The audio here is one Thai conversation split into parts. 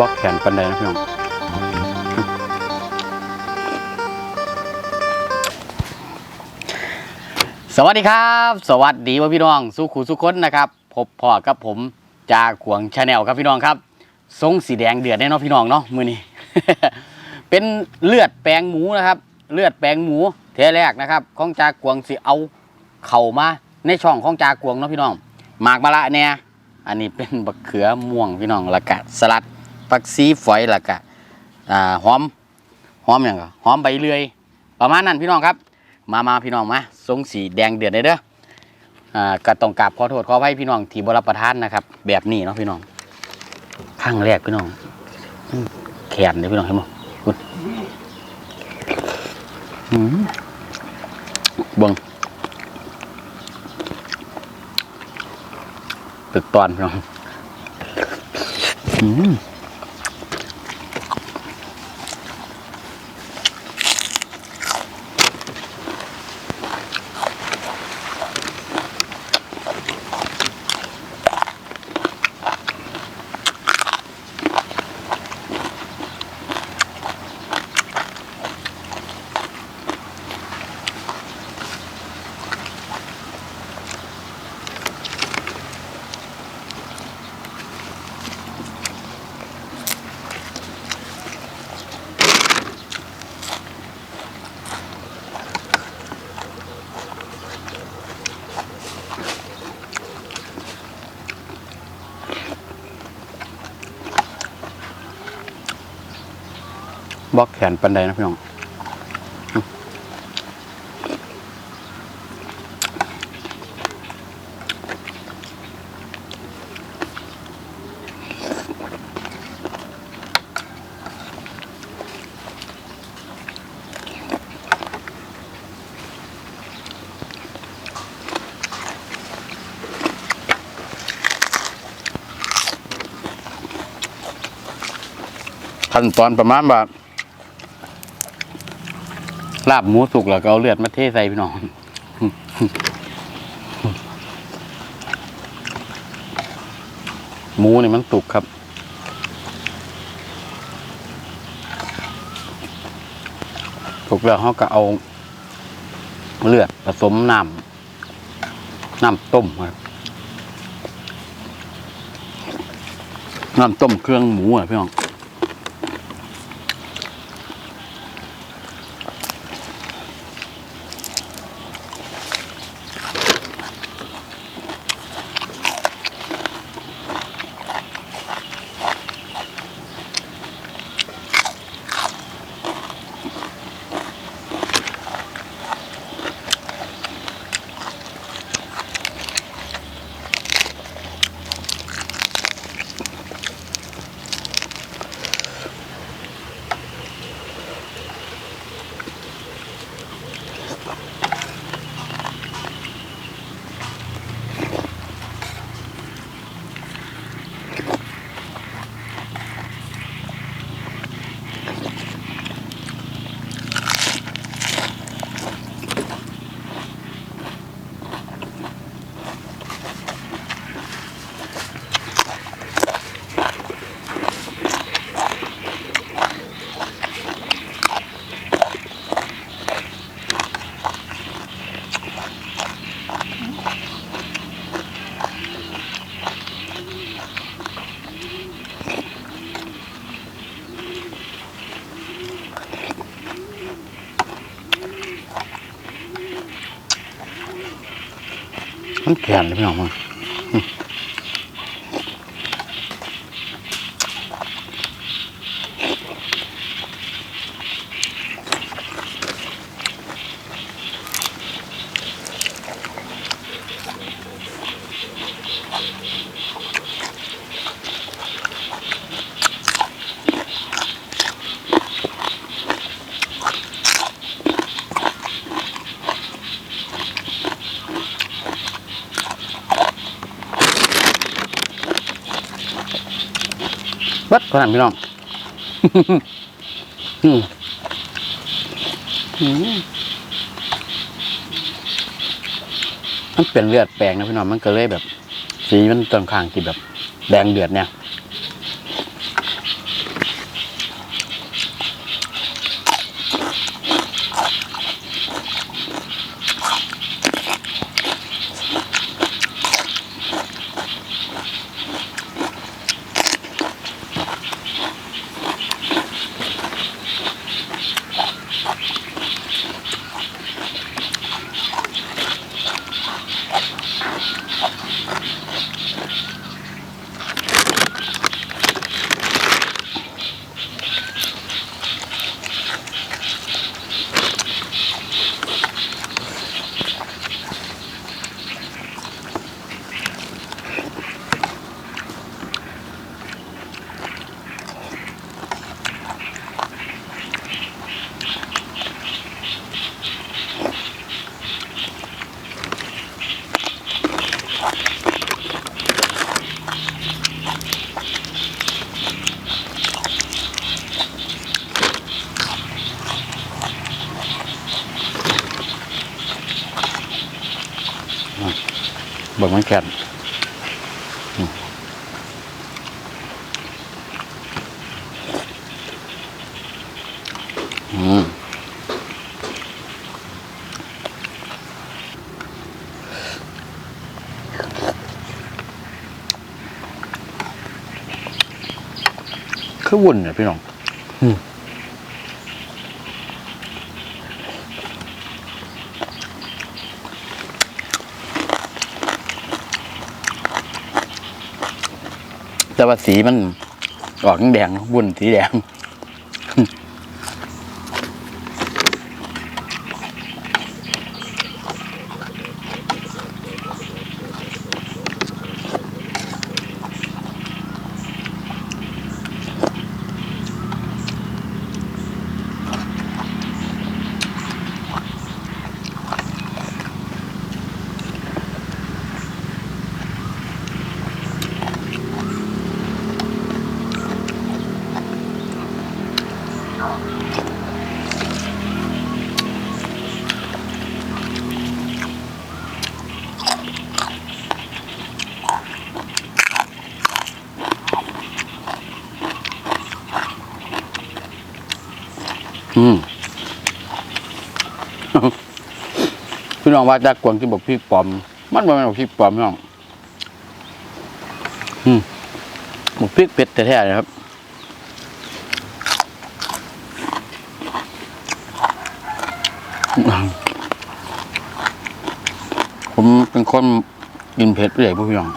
บอกแขนปันใดนะพี่น้องสวัสดีครับ สวัสดีว่าพี่น้องสุขุสุคนนะครับพบพ่อกับผมจากขวงชาแนลครับพี่น้องครับทรงสีแดงเดือดแน่นอนพี่น้องเนาะมือนี้ เป็นเลือดแปลงหมูนะครับ เลือดแปลงหมูเทแรกนะครับของจากกวงสิเอาเข่ามาในช่องของจากกวงเนาะพี่น้องหมากมะละเนี่ยอันนี้เป็นบักเขือม่วงพี่น้องละกะสลัด ปักซีฝอยและกะอ่าหอมหอมอย่างก็หอมใบเลื่อย ประมาณนั้นพี่น้องครับ มามาพี่น้องมาทรงสีแดงเดือดเลยเด้ออ่าก็ต้องกราบขอโทษขออภัยพี่น้องที่บรับประทานนะครับ แบบนี้เนาะพี่น้องข้างแรกพี่น้องแขนเลยพี่น้องเห็นไหมคุณบิ่งตึกตอนพี่น้อง อืม บอกแขนปันใดนะพี่น้องขั้นตอนประมาณแบบ ลาบหมูสุกแล้วก็เอาเลือดมาเทใส่พี่น้องหมูนี่มันสุกครับสุกแล้วเขาก็เอาเลือดผสมน้ำน้ำต้มครับน้ำต้มเครื่องหมูอะพี่น้อง มันแข็งเลยพี่น้องมัน เบัดขนาดพี่น้องมันเป็นเลือดแปลงนะพี่น้องมันก็เลยแบบ สีมันตอนข้างที่แบบ แดงเดือดเนี่ย เบิ่งมันแค่นอืมคือวุ่นเนี่ยพี่น้อง อืม แต่ว่าสีมันออกแดงวุ่นสีแดง น้องว่าจากกวงที่บอกพี่ปลอม มันบ่แม่นบอกพี่ปลอมพี่น้องอืมบอกพริกเป็ดแท้ๆเลยครับผมเป็นคนกินเผ็ดไปเลยพี่น้อง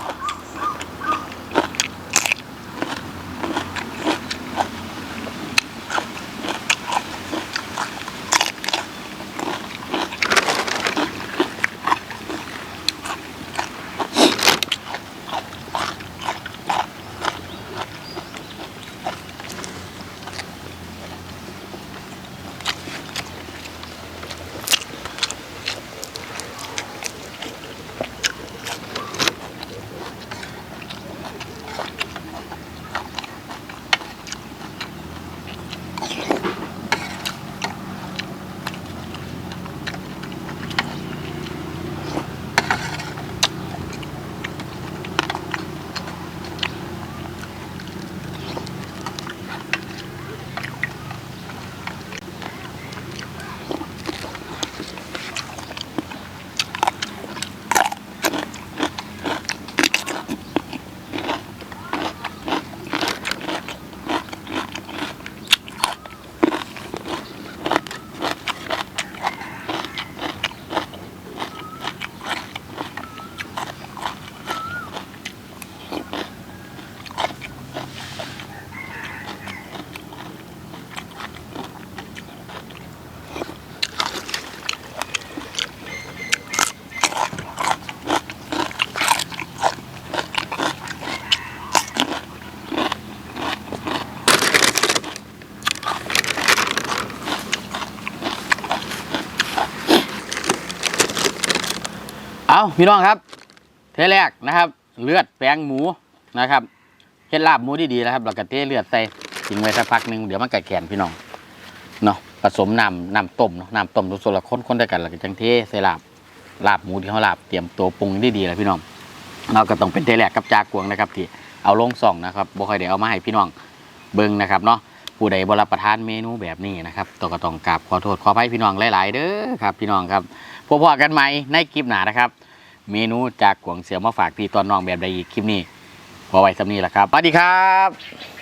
เอาพี่น้องครับ เทแรกนะครับ เลือดแป้งหมูนะครับเฮ็ดลาบหมูดีๆนะครับแล้วก็เทเลือดใส่ทิ้งไว้สักพักหนึ่งเดี๋ยวมันกัดแขนพี่น้องเนาะผสมน้ำน้ำต้มเนาะน้ำต้มทุกส่วนละคนๆด้วยกันแล้วก็จังเทใส่ลาบลาบหมูที่เขาลาบเตรียมตัวปรุงดีๆแล้วพี่น้องเราก็ต้องเป็นเทแรกกับจากวงนะครับที่เอาลงส่องนะครับบ่ค่อยได้เอามาให้พี่น้องเบิ่งนะครับเนาะผู้ใดบรับประทานเมนูแบบนี้นะครับต้องก็ต้องกราบขอโทษขออภัยพี่น้องหลาย ๆ เด้อครับ พี่น้องครับ พบกันใหม่ในคลิปหน้านะครับ เมนูจากกวงเสียวมาฝากพี่ตอนน้องแบบใดอีกคลิปนี้พอไว้สำนีแหละครับสวัสดีครับ